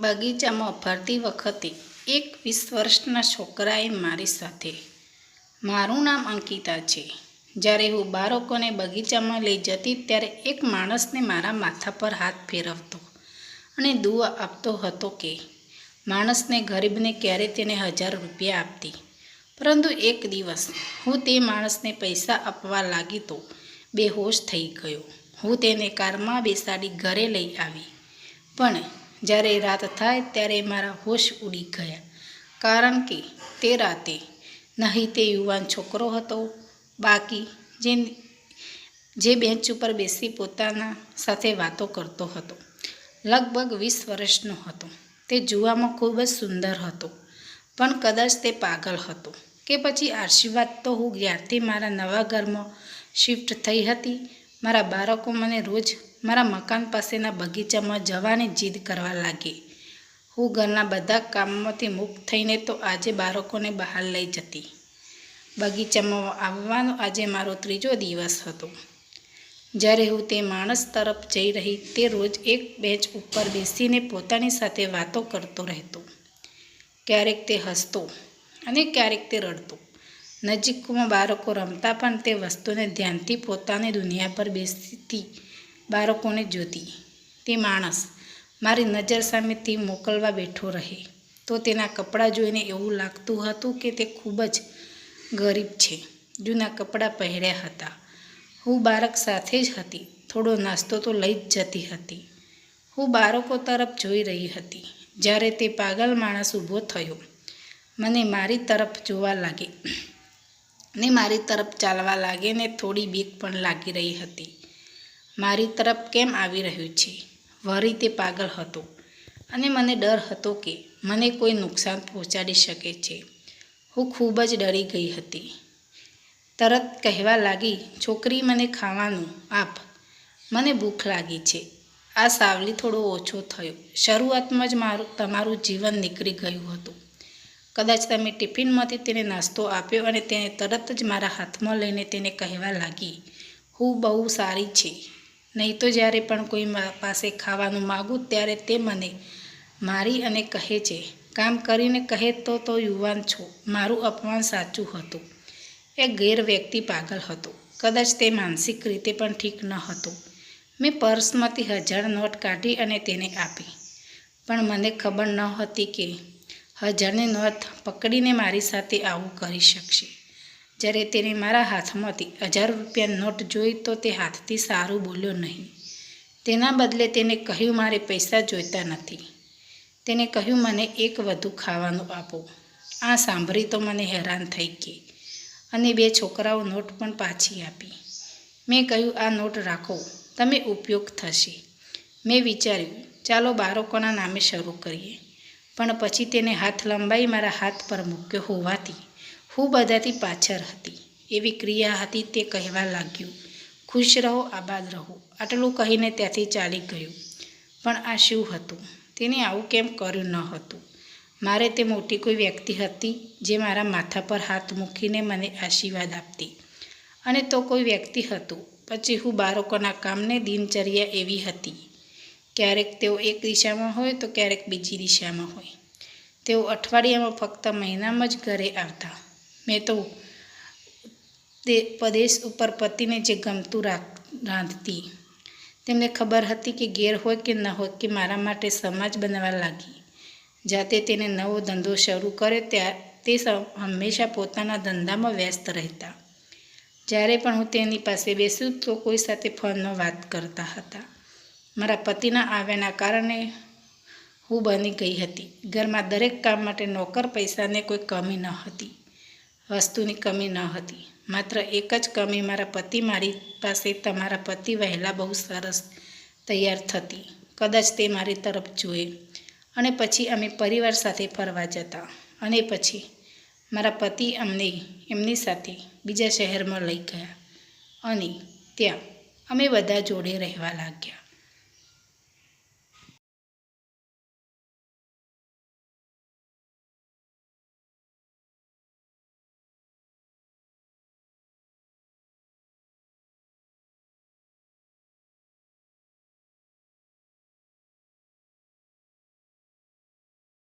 બગીચામાં ફરતી વખતે એક વીસ વર્ષના છોકરાએ મારી સાથે. મારું નામ અંકિતા છે. જ્યારે હું બાળકોને બગીચામાં લઈ જતી ત્યારે એક માણસને મારા માથા પર હાથ ફેરવતો અને દુઆ આપતો હતો કે માણસને ગરીબને ક્યારે તેને હજાર રૂપિયા આપતી. પરંતુ એક દિવસ હું તે માણસને પૈસા આપવા લાગી તો બેહોશ થઈ ગયો. હું તેને કારમાં બેસાડી ઘરે લઈ આવી. પણ જ્યારે રાત થાય ત્યારે મારા હોશ ઉડી ગયા. કારણ કે તે રાતે નહીં તે યુવાન છોકરો હતો. બાકી જે જે બેન્ચ ઉપર બેસી પોતાના સાથે વાતો કરતો હતો. લગભગ વીસ વર્ષનો હતો. તે જોવામાં ખૂબ જ સુંદર હતો. પણ કદાચ તે પાગલ હતો. કે પછી આશીર્વાદ તો હું જ્યારથી મારા નવા ઘરમાં શિફ્ટ થઈ હતી મારા બાળકો મને રોજ મારા મકાન પાસેના બગીચામાં જવાની જીદ કરવા લાગી. હું ઘરના બધા કામમાંથી મુક્ત થઈને તો આજે બાળકોને બહાર લઈ જતી. બગીચામાં આવવાનો આજે મારો ત્રીજો દિવસ હતો. જ્યારે હું તે માણસ તરફ જઈ રહી તે રોજ એક બેચ ઉપર બેસીને પોતાની સાથે વાતો કરતો રહેતો. ક્યારેક તે હસતો અને ક્યારેક તે રડતો. નજીકમાં બાળકો રમતા પણ તે વસ્તુને ધ્યાનથી પોતાની દુનિયા પર બેસતી બાળકોને જોતી. તે માણસ મારી નજર સામેથી મોકલવા બેઠો રહે. તો તેના કપડાં જોઈને એવું લાગતું હતું કે તે ખૂબ જ ગરીબ છે. જૂના કપડાં પહેર્યા હતા. હું બાળક સાથે જ હતી. થોડો નાસ્તો તો લઈ જ જતી હતી. હું બાળકો તરફ જોઈ રહી હતી. જ્યારે તે પાગલ માણસ ઊભો થયો. મને મારી તરફ જોવા લાગે. ને મારી તરફ ચાલવા લાગે ને થોડી બીક પણ લાગી રહી હતી. મારી તરફ કેમ આવી રહ્યું છે? વરી તે પાગલ હતો. અને મને ડર હતો કે મને કોઈ નુકસાન પહોંચાડી શકે છે. હું ખૂબ જ ડરી ગઈ હતી. તરત કહેવા લાગી, છોકરી, મને ખાવાનું આપ. મને ભૂખ લાગી છે. આ સાવલી થોડો ઓછો થયો. શરૂઆતમાં જ મારું, તમારું જીવન નીકળી ગયું હતું. કદાચ તમે ટિફિનમાંથી તેને નાસ્તો આપ્યો અને તેને તરત જ મારા હાથમાં લઈને તેને કહેવા લાગી, હું બહુ સારી છે. નહીં તો જ્યારે પણ કોઈ પાસે ખાવાનું માગું ત્યારે તે મને મારી અને કહે છે. કામ કરીને કહે તો તો યુવાન છો. મારું અપમાન સાચું હતું. એ ગેર વ્યક્તિ પાગલ હતો. કદાચ તે માનસિક રીતે પણ ઠીક ન હતો. મેં પર્સમાંથી હજાર નોટ કાઢી અને તેને આપી. પણ મને ખબર ન હતી કે હજારની નોટ પકડીને મારી સાથે આવું કરી શકશે. જ્યારે તેને મારા હાથમાંથી હજાર રૂપિયા નોટ જોઈ તો તે હાથથી સારું બોલ્યો નહીં. તેના બદલે તેને કહ્યું, મારે પૈસા જોઈતા નથી. તેને કહ્યું, મને એક વધુ ખાવાનું આપો. આ સાંભળી તો મને હેરાન થઈ ગઈ અને બે છોકરાઓ નોટ પણ પાછી આપી. મેં કહ્યું, આ નોટ રાખો. તમે ઉપયોગ થશે. મેં વિચાર્યું, ચાલો બાળકોના નામે શરૂ કરીએ. પણ પછી તેને હાથ લંબાઈ મારા હાથ પર મૂક્યો હોવાથી હું બધાથી પાછળ હતી. એવી ક્રિયા હતી તે કહેવા લાગ્યું. ખુશ રહો, આબાદ રહો. આટલું કહીને ત્યાંથી ચાલી ગયું. પણ આ શું હતું? તેને આવું કેમ કર્યું ન હતું? મારે તે મોટી કોઈ વ્યક્તિ હતી જે મારા માથા પર હાથ મૂકીને મને આશીર્વાદ આપતી. અને તો કોઈ વ્યક્તિ હતું. પછી હું બાળકોના કામને દિનચર્યા એવી હતી. ક્યારેક તેઓ એક દિશામાં હોય તો ક્યારેક બીજી દિશામાં હોય. તેઓ અઠવાડિયામાં ફક્ત મહિનામાં જ ઘરે આવતા. મેં તો તે પ્રદેશ ઉપર પતિને જે ગમતું રાંધતી. તેમને ખબર હતી કે ઘેર હોય કે ન હોય કે મારા માટે સમાજ બનવા લાગી. જાતે તેને નવો ધંધો શરૂ કરે ત્યાં, તે હંમેશા પોતાના ધંધામાં વ્યસ્ત રહેતા. જ્યારે પણ હું તેની પાસે બેસું તો કોઈ સાથે ફોનમાં વાત કરતા હતા. મારા પતિના આવ્યાના કારણે હું બની ગઈ હતી. ઘરમાં દરેક કામ માટે નોકર પૈસાને કોઈ કમી ન હતી, વસ્તુની કમી ન હતી. માત્ર એક જ કમી મારા પતિ મારી પાસે તમારા પતિ વહેલા બહુ સરસ તૈયાર થતી. કદાચ તે મારી તરફ જોએ. અને પછી અમે પરિવાર સાથે ફરવા જતા. અને પછી મારા પતિ અમને એમની સાથે બીજા શહેરમાં લઈ ગયા. અને ત્યાં અમે બધા જોડે રહેવા લાગ્યા.